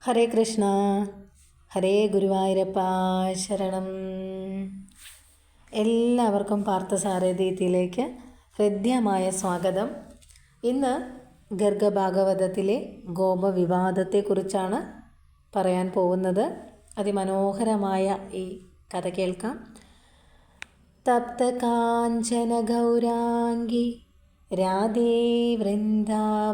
ഹരേ കൃഷ്ണ. ഹരേ ഗുരുവായൂരപ്പ ശരണം. എല്ലാവർക്കും പാർത്ഥസാരഥീയത്തിലേക്ക് ഹൃദ്യമായ സ്വാഗതം. ഇന്ന് ഗർഗഭാഗവതത്തിലെ ഗോപവിവാദത്തെക്കുറിച്ചാണ് പറയാൻ പോകുന്നത്. അതിമനോഹരമായ ഈ കഥ കേൾക്കാം. തപ്ത കാഞ്ചന ഗൗരാംഗി രാധേ വൃന്ദാവനേശ്വരി.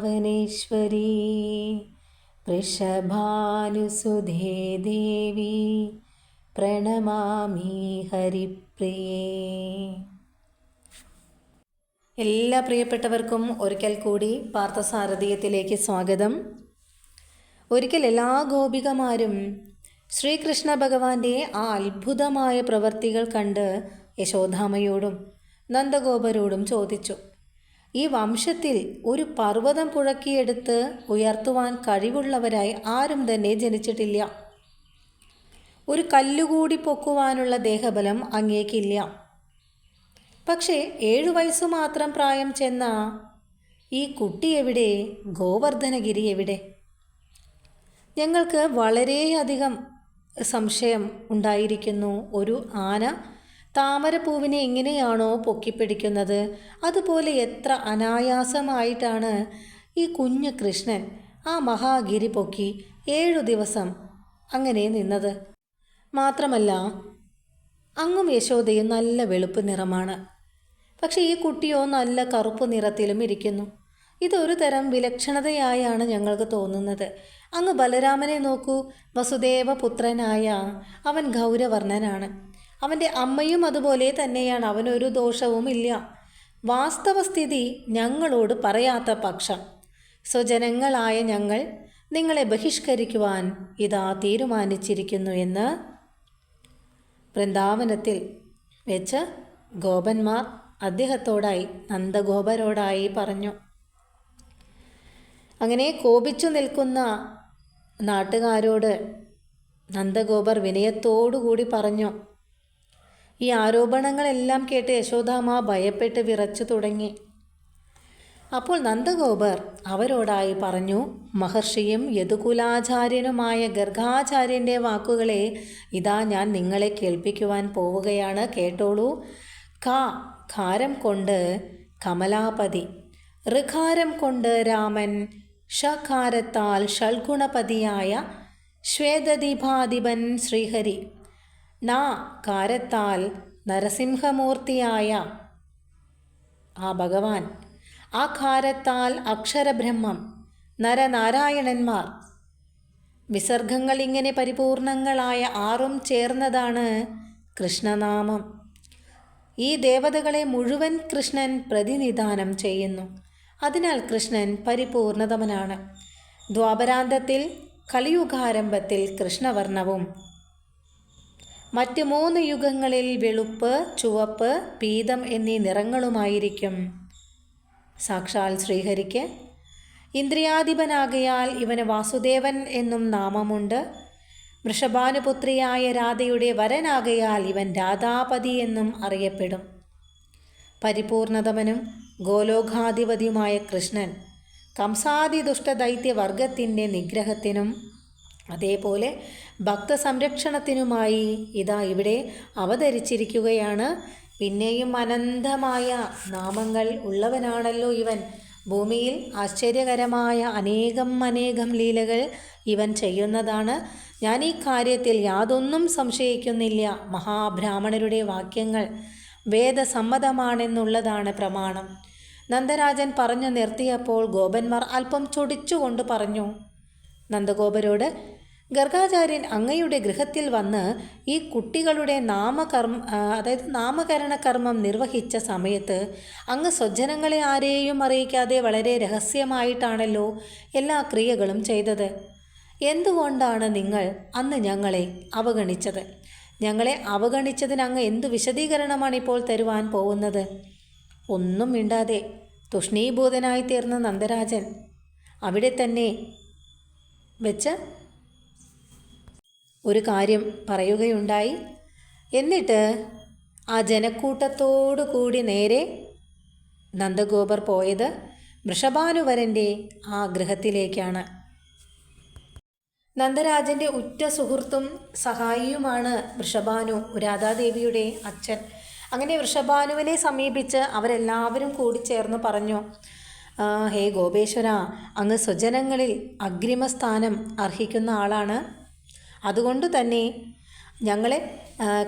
വൃഷഭാനുസുധേ ദേവി പ്രണമാമി ഹരിപ്രിയേ. എല്ലാ പ്രിയപ്പെട്ടവർക്കും ഒരിക്കൽ കൂടി പാർത്ഥസാരഥീയത്തിലേക്ക് സ്വാഗതം. ഒരിക്കൽ എല്ലാ ഗോപികമാരും ശ്രീകൃഷ്ണ ഭഗവാന്റെ ആ അത്ഭുതമായ പ്രവൃത്തികൾ കണ്ട് യശോധാമയോടും നന്ദഗോപരോടും ചോദിച്ചു. ഈ വംശത്തിൽ ഒരു പർവതം പുഴക്കിയെടുത്ത് ഉയർത്തുവാൻ കഴിവുള്ളവരായി ആരും തന്നെ ജനിച്ചിട്ടില്ല. ഒരു കല്ലുകൂടി പൊക്കുവാനുള്ള ദേഹബലം അങ്ങേക്കില്ല. പക്ഷേ ഏഴു വയസ്സു മാത്രം പ്രായം ചെന്ന ഈ കുട്ടി എവിടെ? ഗോവർദ്ധനഗിരി എവിടെ? ഞങ്ങൾക്ക് വളരെയധികം സംശയം ഉണ്ടായിരിക്കുന്നു. ഒരു ആന താമരപ്പൂവിനെ എങ്ങനെയാണോ പൊക്കിപ്പിടിക്കുന്നത്? അതുപോലെ എത്ര അനായാസമായിട്ടാണ് ഈ കുഞ്ഞു കൃഷ്ണൻ ആ മഹാഗിരി പൊക്കി ഏഴു ദിവസം അങ്ങനെ നിന്നത്. മാത്രമല്ല അങ്ങും യശോദയും നല്ല വെളുപ്പ് നിറമാണ്. പക്ഷേ ഈ കുട്ടിയോ നല്ല കറുപ്പ് നിറത്തിലും ഇരിക്കുന്നു. ഇതൊരു തരം വിലക്ഷണതയായാണ് ഞങ്ങൾക്ക് തോന്നുന്നത്. അങ്ങ് ബലരാമനെ നോക്കൂ. വസുദേവ പുത്രനായ അവൻ ഗൗരവർണനാണ്. അവന്റെ അമ്മയും അതുപോലെ തന്നെയാണ്. അവനൊരു ദോഷവും ഇല്ല. വാസ്തവസ്ഥിതി ഞങ്ങളോട് പറയാത്ത പക്ഷം. സ്വജനങ്ങളായ ഞങ്ങൾ നിങ്ങളെ ബഹിഷ്കരിക്കുവാൻ ഇതാ തീരുമാനിച്ചിരിക്കുന്നു എന്ന് വൃന്ദാവനത്തിൽ വെച്ച് ഗോപന്മാർ അദ്ദേഹത്തോടായി നന്ദഗോപരോടായി പറഞ്ഞു. അങ്ങനെ കോപിച്ചു നിൽക്കുന്ന നാട്ടുകാരോട് നന്ദഗോപർ വിനയത്തോടുകൂടി പറഞ്ഞു. ഈ ആരോപണങ്ങളെല്ലാം കേട്ട് യശോദാമ ഭയപ്പെട്ട് വിറച്ചു തുടങ്ങി. അപ്പോൾ നന്ദഗോപർ അവരോടായി പറഞ്ഞു മഹർഷിയും യദുകുലാചാര്യനുമായ ഗർഗാചാര്യന്റെ വാക്കുകളെ ഇതാ ഞാൻ നിങ്ങളെ കേൾപ്പിക്കുവാൻ പോവുകയാണ് കേട്ടോളൂ. കാ ഖാരം കൊണ്ട് കമലാപതി ഋഖാരം കൊണ്ട് രാമൻ ഷഖാരത്താൽ ഷൽഗുണപതിയായ ശ്വേതദീപാധിപൻ ശ്രീഹരി. നാ കാരത്താൽ നരസിംഹമൂർത്തിയായ ആ ഭഗവാൻ ആ കാരത്താൽ അക്ഷരബ്രഹ്മം നരനാരായണന്മാർ. വിസർഗങ്ങൾ ഇങ്ങനെ പരിപൂർണങ്ങളായ ആറും ചേർന്നതാണ് കൃഷ്ണനാമം. ഈ ദേവതകളെ മുഴുവൻ കൃഷ്ണൻ പ്രതിനിധാനം ചെയ്യുന്നു. അതിനാൽ കൃഷ്ണൻ പരിപൂർണതമനാണ്. ദ്വാപരാന്തത്തിൽ കലിയുഗാരംഭത്തിൽ കൃഷ്ണവർണവും മറ്റ് മൂന്ന് യുഗങ്ങളിൽ വെളുപ്പ് ചുവപ്പ് പീതം എന്നീ നിറങ്ങളുമായിരിക്കും. സാക്ഷാൽ ശ്രീഹരിക്ക്. ഇന്ദ്രിയാധിപനാകയാൽ ഇവന് വാസുദേവൻ എന്നും നാമമുണ്ട്. വൃഷഭാനുപുത്രിയായ രാധയുടെ വരനാകയാൽ ഇവൻ രാധാപതി എന്നും അറിയപ്പെടും. പരിപൂർണതമനും ഗോലോകാധിപതിയുമായ കൃഷ്ണൻ കംസാദി ദുഷ്ടദൈത്യവർഗത്തിന്റെ നിഗ്രഹത്തിനും അതേപോലെ ഭക്തസംരക്ഷണത്തിനുമായി ഇതാ ഇവിടെ അവതരിച്ചിരിക്കുകയാണ്. പിന്നെയും അനന്തമായ നാമങ്ങൾ ഉള്ളവനാണല്ലോ ഇവൻ. ഭൂമിയിൽ ആശ്ചര്യകരമായ അനേകം അനേകം ലീലകൾ ഇവൻ ചെയ്യുന്നതാണ്. ഞാൻ ഈ കാര്യത്തിൽ യാതൊന്നും സംശയിക്കുന്നില്ല. മഹാബ്രാഹ്മണരുടെ വാക്യങ്ങൾ വേദസമ്മതമാണെന്നുള്ളതാണ് പ്രമാണം. നന്ദരാജൻ പറഞ്ഞു നിർത്തിയപ്പോൾ ഗോപന്മാർ അല്പം ചൊടിച്ചുകൊണ്ട് പറഞ്ഞു നന്ദഗോപരോട് ഗർഗാചാര്യൻ അങ്ങയുടെ ഗൃഹത്തിൽ വന്ന് ഈ കുട്ടികളുടെ നാമകർമ്മ അതായത് നാമകരണ കർമ്മം നിർവഹിച്ച സമയത്ത് അങ്ങ് സ്വജനങ്ങളെ ആരെയും അറിയിക്കാതെ വളരെ രഹസ്യമായിട്ടാണല്ലോ എല്ലാ ക്രിയകളും ചെയ്തത്. എന്തുകൊണ്ടാണ് നിങ്ങൾ അന്ന് ഞങ്ങളെ അവഗണിച്ചത്? ഞങ്ങളെ അവഗണിച്ചതിന് അങ്ങ് എന്തു വിശദീകരണമാണ് ഇപ്പോൾ തരുവാൻ പോകുന്നത്? ഒന്നും മിണ്ടാതെ തുഷ്ണീഭൂതനായി തീർന്ന നന്ദരാജൻ അവിടെ തന്നെ വെച്ച് ഒരു കാര്യം പറയുകയുണ്ടായി. എന്നിട്ട് ആ ജനക്കൂട്ടത്തോടു കൂടി നേരെ നന്ദഗോപർ പോയത് വൃഷഭാനുവരന്റെ ആ ഗൃഹത്തിലേക്കാണ്. നന്ദരാജന്റെ ഉറ്റ സുഹൃത്തും സഹായിയുമാണ് വൃഷഭാനു രാധാദേവിയുടെ അച്ഛൻ. അങ്ങനെ വൃഷഭാനുവിനെ സമീപിച്ച് അവരെല്ലാവരും കൂടി ചേർന്ന് പറഞ്ഞു "ആ, ഹേ ഗോപേശ്വര അങ്ങ് സ്വജനങ്ങളിൽ അഗ്രിമസ്ഥാനം അർഹിക്കുന്ന ആളാണ്. അതുകൊണ്ട് തന്നെ ഞങ്ങളെ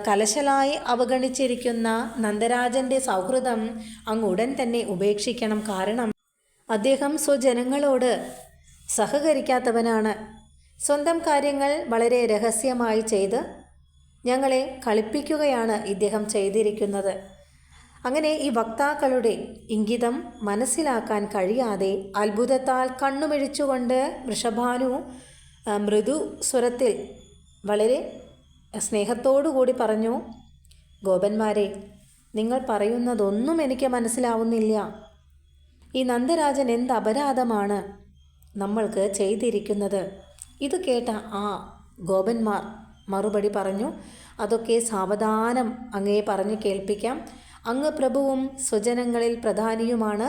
കലശലായി അവഗണിച്ചിരിക്കുന്ന നന്ദരാജന്റെ സൗഹൃദം അങ്ങ് ഉടൻ തന്നെ ഉപേക്ഷിക്കണം. കാരണം അദ്ദേഹം സ്വജനങ്ങളോട് സഹകരിക്കാത്തവനാണ്. സ്വന്തം കാര്യങ്ങൾ വളരെ രഹസ്യമായി ചെയ്ത് ഞങ്ങളെ കളിപ്പിക്കുകയാണ് ഇദ്ദേഹം ചെയ്തിരിക്കുന്നത്. അങ്ങനെ ഈ വക്താക്കളുടെ ഇംഗിതം മനസ്സിലാക്കാൻ കഴിയാതെ അത്ഭുതത്താൽ കണ്ണുമിഴിച്ചുകൊണ്ട് വൃഷഭാനു മൃദു സ്വരത്തിൽ വളരെ കൂടി പറഞ്ഞു ഗോപന്മാരെ നിങ്ങൾ പറയുന്നതൊന്നും എനിക്ക് മനസ്സിലാവുന്നില്ല. ഈ നന്ദരാജൻ എന്ത് അപരാധമാണ് നമ്മൾക്ക് ചെയ്തിരിക്കുന്നത്? ഇത് കേട്ട ആ ഗോപന്മാർ മറുപടി പറഞ്ഞു അതൊക്കെ സാവധാനം അങ്ങേ പറഞ്ഞു കേൾപ്പിക്കാം. അങ്ങ് പ്രഭുവും സ്വജനങ്ങളിൽ പ്രധാനിയുമാണ്.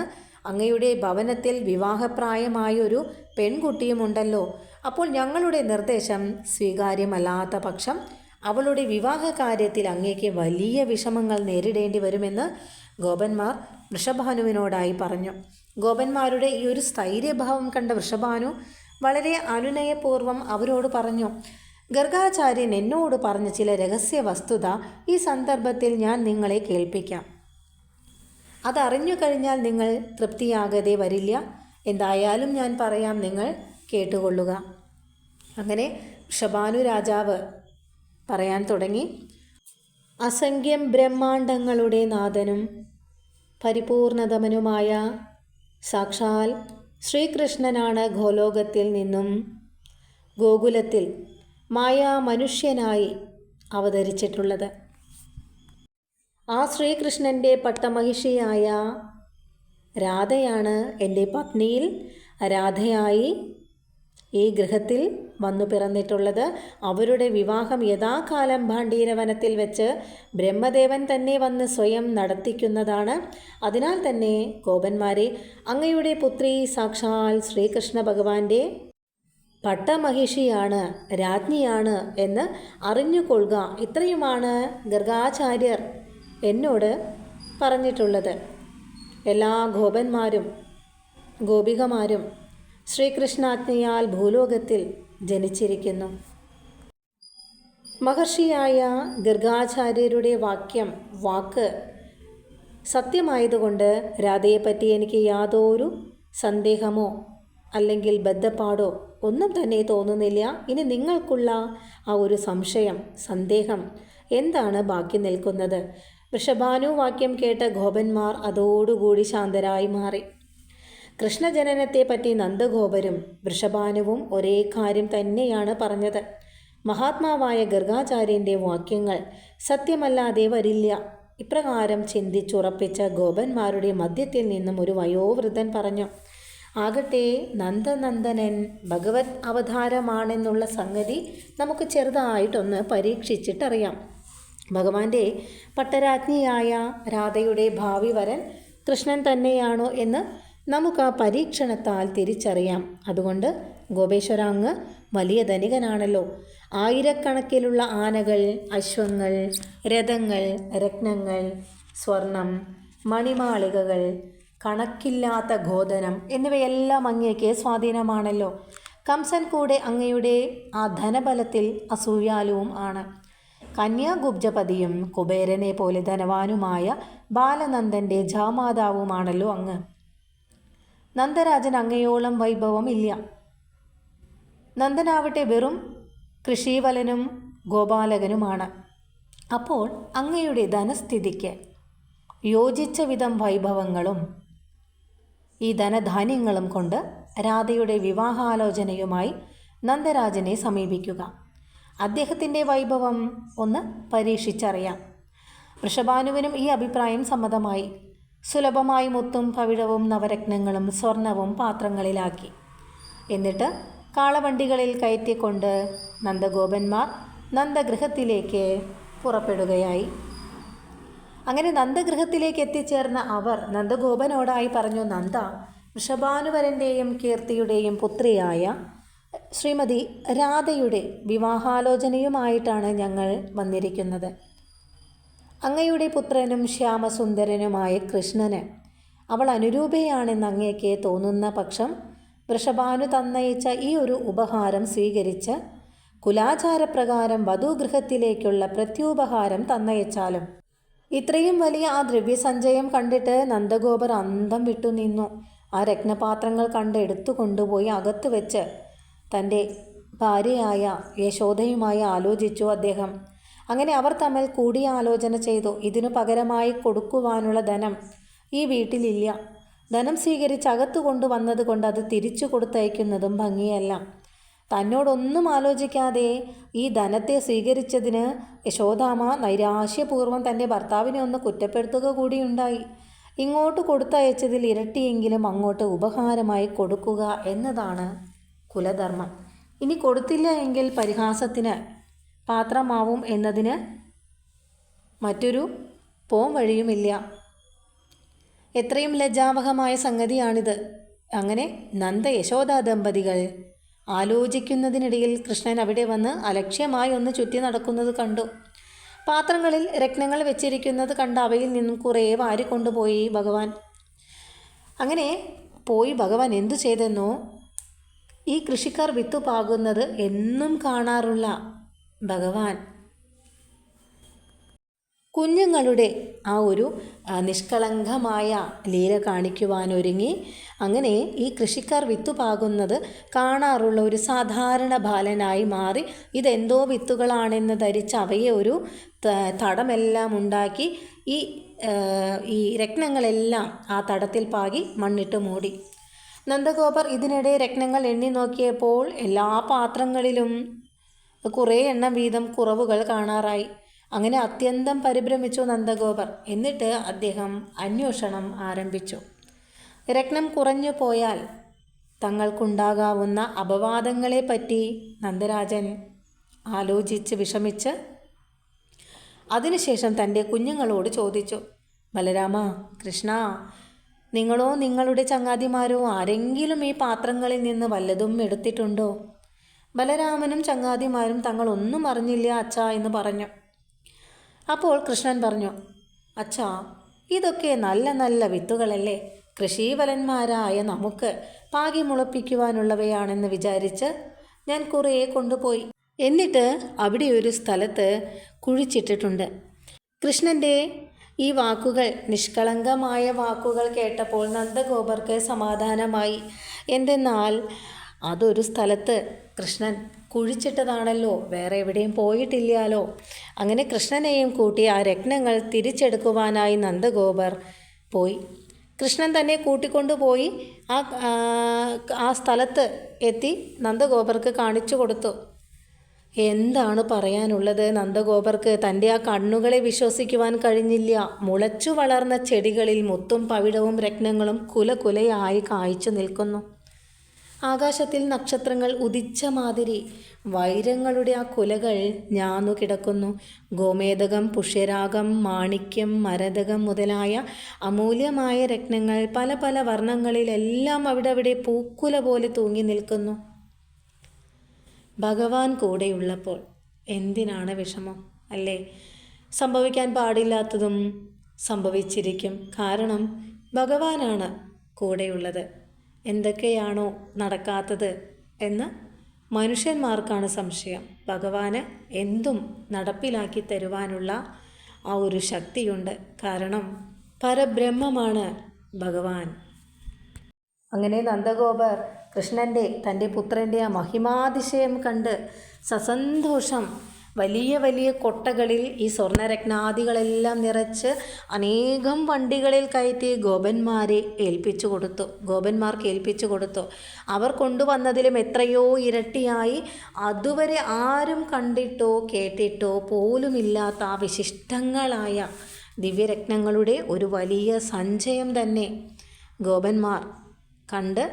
അങ്ങയുടെ ഭവനത്തിൽ വിവാഹപ്രായമായൊരു പെൺകുട്ടിയുമുണ്ടല്ലോ. അപ്പോൾ ഞങ്ങളുടെ നിർദ്ദേശം സ്വീകാര്യമല്ലാത്ത പക്ഷം അവളുടെ വിവാഹ കാര്യത്തിൽ അങ്ങേക്ക് വലിയ വിഷമങ്ങൾ നേരിടേണ്ടി വരുമെന്ന് ഗോപന്മാർ വൃഷഭാനുവിനോടായി പറഞ്ഞു. ഗോപന്മാരുടെ ഈ ഒരു സ്ഥൈര്യഭാവം കണ്ട വൃഷഭാനു വളരെ അനുനയപൂർവം അവരോട് പറഞ്ഞു ഗർഗാചാര്യൻ എന്നോട് പറഞ്ഞ ചില രഹസ്യ വസ്തുത ഈ സന്ദർഭത്തിൽ ഞാൻ നിങ്ങളെ കേൾപ്പിക്കാം. അതറിഞ്ഞു കഴിഞ്ഞാൽ നിങ്ങൾ തൃപ്തിയാകതെ വരില്ല. എന്തായാലും ഞാൻ പറയാം നിങ്ങൾ കേട്ടുകൊള്ളുക. അങ്ങനെ ഷബാനു രാജാവ് പറയാൻ തുടങ്ങി. അസംഖ്യം ബ്രഹ്മാണ്ടങ്ങളുടെ നാഥനും പരിപൂർണതമനുമായ സാക്ഷാൽ ശ്രീകൃഷ്ണനാണ് ഗോലോകത്തിൽ നിന്നും ഗോകുലത്തിൽ മായാ മനുഷ്യനായി അവതരിച്ചിട്ടുള്ളത്. ആ ശ്രീകൃഷ്ണന്റെ പട്ടമഹിഷിയായ രാധയാണ് എന്റെ പത്നിയിൽ രാധയായി ഈ ഗൃഹത്തിൽ വന്നു പിറന്നിട്ടുള്ളത്. അവരുടെ വിവാഹം യഥാകാലം ഭാണ്ഡീരവനത്തിൽ വെച്ച് ബ്രഹ്മദേവൻ തന്നെ വന്ന് സ്വയം നടത്തിക്കുന്നതാണ്. അതിനാൽ തന്നെ ഗോപന്മാരെ അങ്ങയുടെ പുത്രി സാക്ഷാൽ ശ്രീകൃഷ്ണ ഭഗവാന്റെ പട്ടമഹിഷിയാണ് രാജ്ഞിയാണ് എന്ന് അറിഞ്ഞുകൊള്ളുക ഇത്രയുമാണ് ഗർഗാചാര്യർ എന്നോട് പറഞ്ഞിട്ടുള്ളത്. എല്ലാ ഗോപന്മാരും ഗോപികമാരും ശ്രീകൃഷ്ണാജ്ഞയാൽ ഭൂലോകത്തിൽ ജനിച്ചിരിക്കുന്നു. മഹർഷിയായ ഗർഗാചാര്യരുടെ വാക്യം വാക്ക് സത്യമായതുകൊണ്ട് രാധയെപ്പറ്റി എനിക്ക് യാതൊരു സന്ദേഹമോ അല്ലെങ്കിൽ ബദ്ധപ്പാടോ ഒന്നും തന്നെ തോന്നുന്നില്ല. ഇനി നിങ്ങൾക്കുള്ള ആ ഒരു സംശയം സന്ദേഹം എന്താണ് ബാക്കി നിൽക്കുന്നത്? വൃഷഭാനു വാക്യം കേട്ട ഗോപന്മാർ അതോടുകൂടി ശാന്തരായി മാറി. കൃഷ്ണജനനത്തെ പറ്റി നന്ദഗോപരും വൃഷഭാനുവും ഒരേ കാര്യം തന്നെയാണ് പറഞ്ഞത്. മഹാത്മാവായ ഗർഗാചാര്യന്റെ വാക്യങ്ങൾ സത്യമല്ലാതെ വരില്ല. ഇപ്രകാരം ചിന്തിച്ചുറപ്പിച്ച ഗോപന്മാരുടെ മധ്യത്തിൽ നിന്നും ഒരു വയോവൃദ്ധൻ പറഞ്ഞു ആകട്ടെ നന്ദനന്ദനൻ ഭഗവത് അവതാരമാണെന്നുള്ള സംഗതി നമുക്ക് ചെറുതായിട്ടൊന്ന് പരീക്ഷിച്ചിട്ടറിയാം. ഭഗവാന്റെ പട്ടരാജ്ഞിയായ രാധയുടെ ഭാവി വരൻ കൃഷ്ണൻ തന്നെയാണോ എന്ന് നമുക്ക് ആ പരീക്ഷണത്താൽ തിരിച്ചറിയാം. അതുകൊണ്ട് ഗോപേശ്വരാങ് വലിയ ധനികനാണല്ലോ. ആയിരക്കണക്കിലുള്ള ആനകൾ അശ്വങ്ങൾ രഥങ്ങൾ രത്നങ്ങൾ സ്വർണം മണിമാളികകൾ കണക്കില്ലാത്ത ഗോധനം എന്നിവയെല്ലാം അങ്ങേക്ക് സ്വാധീനമാണല്ലോ. കംസൻ കൂടെ അങ്ങയുടെ ആ ധനബലത്തിൽ അസൂയാലുവും ആണ്. കന്യാഗുബ്ജപതിയും കുബേരനെ പോലെ ധനവാനുമായ ബാലനന്ദന്റെ ജാമാതാവുമാണല്ലോ അങ്ങ്. നന്ദരാജൻ അങ്ങയോളം വൈഭവം ഇല്ല നന്ദനാവട്ടെ വെറും കൃഷിവലനും ഗോപാലകനുമാണ്. അപ്പോൾ അങ്ങയുടെ ധനസ്ഥിതിക്ക് യോജിച്ച വിധം വൈഭവങ്ങളും ഈ ധനധാന്യങ്ങളും കൊണ്ട് രാധയുടെ വിവാഹാലോചനയുമായി നന്ദരാജനെ സമീപിക്കുക. അദ്ദേഹത്തിന്റെ വൈഭവം ഒന്ന് പരീക്ഷിച്ചറിയാം. വൃഷഭാനുവിനും ഈ അഭിപ്രായം സമ്മതമായി. സുലഭമായി മുത്തും പവിഴവും നവരത്നങ്ങളും സ്വർണവും പാത്രങ്ങളിലാക്കി. എന്നിട്ട് കാളവണ്ടികളിൽ കയറ്റിക്കൊണ്ട് നന്ദഗോപന്മാർ നന്ദഗൃഹത്തിലേക്ക് പുറപ്പെടുകയായി. അങ്ങനെ നന്ദഗൃഹത്തിലേക്ക് എത്തിച്ചേർന്ന അവർ നന്ദഗോപനോടായി പറഞ്ഞു നന്ദ വൃഷഭാനുവരന്റെയും കീർത്തിയുടെയും പുത്രിയായ ശ്രീമതി രാധയുടെ വിവാഹാലോചനയുമായിട്ടാണ് ഞങ്ങൾ വന്നിരിക്കുന്നത്. അങ്ങയുടെ പുത്രനും ശ്യാമസുന്ദരനുമായ കൃഷ്ണന് അവൾ അനുരൂപയാണെന്ന് അങ്ങേക്ക് തോന്നുന്ന പക്ഷം വൃഷഭാനു തന്നയിച്ച ഈ ഒരു ഉപഹാരം സ്വീകരിച്ച് കുലാചാരപ്രകാരം വധുഗൃഹത്തിലേക്കുള്ള പ്രത്യുപഹാരം തന്നയച്ചാലും ഇത്രയും വലിയ ആ ദ്രവ്യസഞ്ചയം കണ്ടിട്ട് നന്ദഗോപർ അന്തം വിട്ടു നിന്നു. ആ രത്നപാത്രങ്ങൾ കണ്ട് എടുത്തു കൊണ്ടുപോയി അകത്ത് വെച്ച് തന്റെ ഭാര്യയായ യശോദയുമായി ആലോചിച്ചു അദ്ദേഹം. അങ്ങനെ അവർ തമ്മിൽ കൂടിയാലോചന ചെയ്തു. ഇതിനു പകരമായി കൊടുക്കുവാനുള്ള ധനം ഈ വീട്ടിലില്ല. ധനം സ്വീകരിച്ച് അകത്തു കൊണ്ടുവന്നത് കൊണ്ട് അത് തിരിച്ചു കൊടുത്തയക്കുന്നതും ഭംഗിയല്ല. തന്നോടൊന്നും ആലോചിക്കാതെ ഈ ധനത്തെ സ്വീകരിച്ചതിന് യശോദാമ നൈരാശ്യപൂർവം തന്റെ ഭർത്താവിനെ ഒന്ന് കുറ്റപ്പെടുത്തുക കൂടിയുണ്ടായി. ഇങ്ങോട്ട് കൊടുത്തയച്ചതിൽ ഇരട്ടിയെങ്കിലും അങ്ങോട്ട് ഉപഹാരമായി കൊടുക്കുക എന്നതാണ് കുലധർമ്മം. ഇനി കൊടുത്തില്ല എങ്കിൽ പരിഹാസത്തിന് പാത്രമാവും എന്നതിന് മറ്റൊരു പോം വഴിയുമില്ല. എത്രയും ലജ്ജാവഹമായ സംഗതിയാണിത്. അങ്ങനെ നന്ദ യശോദാ ദമ്പതികൾ ആലോചിക്കുന്നതിനിടയിൽ കൃഷ്ണൻ അവിടെ വന്ന് അലക്ഷ്യമായി ഒന്ന് ചുറ്റി നടക്കുന്നത് കണ്ടു. പാത്രങ്ങളിൽ രത്നങ്ങൾ വെച്ചിരിക്കുന്നത് കണ്ട അവയിൽ നിന്നും കുറേ വാരി കൊണ്ടുപോയി ഭഗവാൻ. അങ്ങനെ പോയി ഭഗവാൻ എന്തു ചെയ്തെന്നോ? ഈ കൃഷിക്കാർ വിത്തു പാകുന്നത് എന്നും കാണാറുള്ള ഭഗവാൻ. കുഞ്ഞുങ്ങളുടെ ആ ഒരു നിഷ്കളങ്കമായ ലീല കാണിക്കുവാനൊരുങ്ങി. അങ്ങനെ ഈ കൃഷിക്കാർ വിത്തു പാകുന്നത് കാണാറുള്ള ഒരു സാധാരണ ബാലനായി മാറി. ഇതെന്തോ വിത്തുകളാണെന്ന് ധരിച്ച് അവയെ ഒരു തടമെല്ലാം ഉണ്ടാക്കി. ഈ ഈ രത്നങ്ങളെല്ലാം ആ തടത്തിൽ പാകി മണ്ണിട്ട് മൂടി. നന്ദഗോപർ ഇതിനിടെ രത്നങ്ങൾ എണ്ണി നോക്കിയപ്പോൾ എല്ലാ പാത്രങ്ങളിലും കുറേ എണ്ണം വീതം കുറവുകൾ കാണാറായി. അങ്ങനെ അത്യന്തം പരിഭ്രമിച്ചു നന്ദഗോപർ. എന്നിട്ട് അദ്ദേഹം അന്വേഷണം ആരംഭിച്ചു. രത്നം കുറഞ്ഞു പോയാൽ തങ്ങൾക്കുണ്ടാകാവുന്ന അപവാദങ്ങളെപ്പറ്റി നന്ദരാജൻ ആലോചിച്ച് വിഷമിച്ച് അതിനുശേഷം തന്റെ കുഞ്ഞുങ്ങളോട് ചോദിച്ചു ബലരാമ കൃഷ്ണ നിങ്ങളോ നിങ്ങളുടെ ചങ്ങാതിമാരോ ആരെങ്കിലും ഈ പാത്രങ്ങളിൽ നിന്ന് വല്ലതും എടുത്തിട്ടുണ്ടോ? ബലരാമനും ചങ്ങാതിമാരും തങ്ങൾ ഒന്നും അറിഞ്ഞില്ല അച്ഛ എന്ന് പറഞ്ഞു. അപ്പോൾ കൃഷ്ണൻ പറഞ്ഞു അച്ഛാ ഇതൊക്കെ നല്ല നല്ല വിത്തുകളല്ലേ? കൃഷിവലന്മാരായ നമുക്ക് പാകി മുളപ്പിക്കുവാനുള്ളവയാണെന്ന് വിചാരിച്ച് ഞാൻ കുറേ കൊണ്ടുപോയി. എന്നിട്ട് അവിടെ ഒരു സ്ഥലത്ത് കുഴിച്ചിട്ടിട്ടുണ്ട്. കൃഷ്ണന്റെ ഈ വാക്കുകൾ നിഷ്കളങ്കമായ വാക്കുകൾ കേട്ടപ്പോൾ നന്ദഗോപർക്ക് സമാധാനമായി. എന്തെന്നാൽ അതൊരു സ്ഥലത്ത് കൃഷ്ണൻ കുഴിച്ചിട്ടതാണല്ലോ വേറെ എവിടെയും പോയിട്ടില്ലാലോ അങ്ങനെ കൃഷ്ണനെയും കൂട്ടി ആ രത്നങ്ങൾ തിരിച്ചെടുക്കുവാനായി നന്ദഗോപർ പോയി. കൃഷ്ണൻ തന്നെ കൂട്ടിക്കൊണ്ടുപോയി ആ ആ, സ്ഥലത്ത് എത്തി നന്ദഗോപർക്ക് കാണിച്ചു കൊടുത്തു. എന്താണ് പറയാനുള്ളത്? നന്ദഗോപർക്ക് തന്റെ ആ കണ്ണുകളെ വിശ്വസിക്കുവാൻ കഴിഞ്ഞില്ല. മുളച്ചു വളർന്ന ചെടികളിൽ മുത്തും പവിടവും രത്നങ്ങളും കുലകുലയായി കായ്ച്ചു നിൽക്കുന്നു. ആകാശത്തിൽ നക്ഷത്രങ്ങൾ ഉദിച്ച മാതിരി വൈരങ്ങളുടെ ആ കുലകൾ ഞാന്നു കിടക്കുന്നു. ഗോമേതകം പുഷ്യരാഗം മാണിക്യം മരതകം മുതലായ അമൂല്യമായ രത്നങ്ങൾ പല പല വർണങ്ങളിലെല്ലാം അവിടെ അവിടെ പൂക്കുല പോലെ തൂങ്ങി നിൽക്കുന്നു. ഭഗവാൻ കൂടെയുള്ളപ്പോൾ എന്തിനാണ് വിഷമം? അല്ലേ? സംഭവിക്കാൻ പാടില്ലാത്തതും സംഭവിച്ചിരിക്കും. കാരണം ഭഗവാനാണ് കൂടെയുള്ളത്. എന്തൊക്കെയാണോ നടക്കാത്തത് എന്ന് മനുഷ്യന്മാർക്കാണ് സംശയം. ഭഗവാന് എന്തും നടപ്പിലാക്കി തരുവാനുള്ള ആ ഒരു ശക്തിയുണ്ട്. കാരണം പരബ്രഹ്മമാണ് ഭഗവാൻ. അങ്ങനെ നന്ദഗോപർ കൃഷ്ണന്റെ തന്റെ പുത്രന്റെ ആ മഹിമാതിശയം കണ്ട് സസന്തോഷം വലിയ വലിയ കൊട്ടകളിൽ ഈ സ്വർണരത്നാദികളെല്ലാം നിറച്ച് അനേകം വണ്ടികളിൽ കയറ്റി ഗോപന്മാരെ ഏൽപ്പിച്ചു കൊടുത്തു. ഗോപന്മാർക്ക് ഏൽപ്പിച്ചു കൊടുത്തു. അവർ കൊണ്ടുവന്നതിലും എത്രയോ ഇരട്ടിയായി. അതുവരെ ആരും കണ്ടിട്ടോ കേട്ടിട്ടോ പോലുമില്ലാത്ത ആ വിശിഷ്ടങ്ങളായ ദിവ്യരത്നങ്ങളുടെ ഒരു വലിയ സഞ്ചയം തന്നെ ഗോപന്മാർ കണ്ട്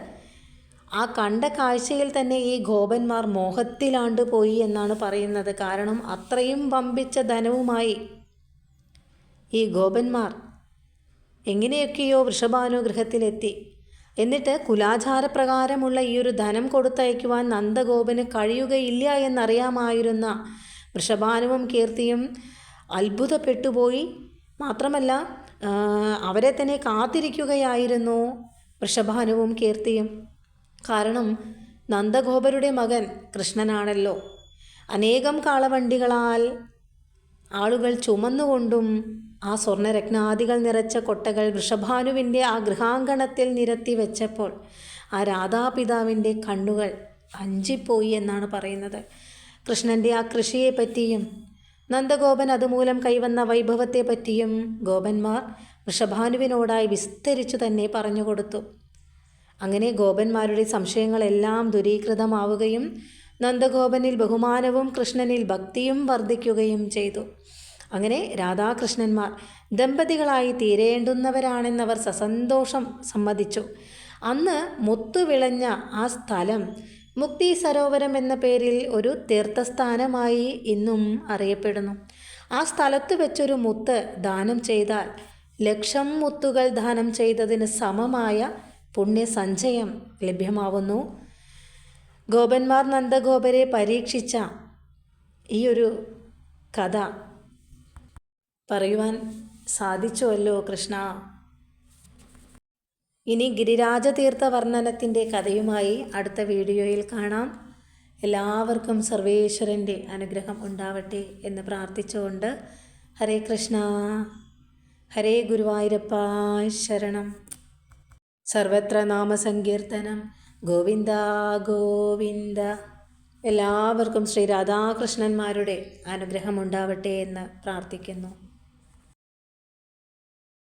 ആ കണ്ട കാഴ്ചയിൽ തന്നെ ഈ ഗോപന്മാർ മോഹത്തിലാണ്ട് പോയി എന്നാണ് പറയുന്നത്. കാരണം അത്രയും വമ്പിച്ച ധനവുമായി ഈ ഗോപന്മാർ എങ്ങനെയൊക്കെയോ വൃഷഭാനുഗ്രഹത്തിലെത്തി. എന്നിട്ട് കുലാചാരപ്രകാരമുള്ള ഈ ഒരു ധനം കൊടുത്തയക്കുവാൻ നന്ദഗോപന് കഴിയുകയില്ല എന്നറിയാമായിരുന്ന വൃഷഭാനുവും കീർത്തിയും അത്ഭുതപ്പെട്ടുപോയി. മാത്രമല്ല അവരെ തന്നെ കാത്തിരിക്കുകയായിരുന്നു വൃഷഭാനുവും കീർത്തിയും. കാരണം നന്ദഗോപരുടെ മകൻ കൃഷ്ണനാണല്ലോ. അനേകം കാളവണ്ടികളാൽ ആളുകൾ ചുമന്നുകൊണ്ടും ആ സ്വർണരത്നാദികൾ നിറച്ച കൊട്ടകൾ വൃഷഭാനുവിന്റെ ആ ഗൃഹാങ്കണത്തിൽ നിരത്തി വെച്ചപ്പോൾ ആ രാധാപിതാവിന്റെ കണ്ണുകൾ അഞ്ചിപ്പോയി എന്നാണ് പറയുന്നത്. കൃഷ്ണന്റെ ആ കൃഷിയെപ്പറ്റിയും നന്ദഗോപൻ അതുമൂലം കൈവന്ന വൈഭവത്തെപ്പറ്റിയും ഗോപന്മാർ വൃഷഭാനുവിനോടായി വിസ്തരിച്ചു തന്നെ പറഞ്ഞു കൊടുത്തു. അങ്ങനെ ഗോപന്മാരുടെ സംശയങ്ങളെല്ലാം ദുരീകൃതമാവുകയും നന്ദഗോപനിൽ ബഹുമാനവും കൃഷ്ണനിൽ ഭക്തിയും വർദ്ധിക്കുകയും ചെയ്തു. അങ്ങനെ രാധാകൃഷ്ണന്മാർ ദമ്പതികളായി തീരേണ്ടുന്നവരാണെന്നവർ സസന്തോഷം സമ്മതിച്ചു. അന്ന് മുത്തുവിളഞ്ഞ ആ സ്ഥലം മുക്തി സരോവരം എന്ന പേരിൽ ഒരു തീർത്ഥസ്ഥാനമായി ഇന്നും അറിയപ്പെടുന്നു. ആ സ്ഥലത്ത് വെച്ചൊരു മുത്ത് ദാനം ചെയ്താൽ ലക്ഷം മുത്തുകൾ ദാനം ചെയ്തതിന് സമമായ പുണ്യസഞ്ചയം ലഭ്യമാവുന്നു. ഗോപന്മാർ നന്ദഗോപരെ പരീക്ഷിച്ച ഈ ഒരു കഥ പറയുവാൻ സാധിച്ചുവല്ലോ കൃഷ്ണ. ഇനി ഗിരിരാജതീർത്ഥ വർണനത്തിന്റെ കഥയുമായി അടുത്ത വീഡിയോയിൽ കാണാം. എല്ലാവർക്കും സർവേശ്വരന്റെ അനുഗ്രഹം ഉണ്ടാവട്ടെ എന്ന് പ്രാർത്ഥിച്ചുകൊണ്ട് ഹരേ കൃഷ്ണ. ഹരേ ഗുരുവായൂരപ്പ ശരണം. സർവത്ര നാമസങ്കീർത്തനം. ഗോവിന്ദ ഗോവിന്ദ. എല്ലാവർക്കും ശ്രീ രാധാകൃഷ്ണന്മാരുടെ അനുഗ്രഹം ഉണ്ടാവട്ടെ എന്ന് പ്രാർത്ഥിക്കുന്നു.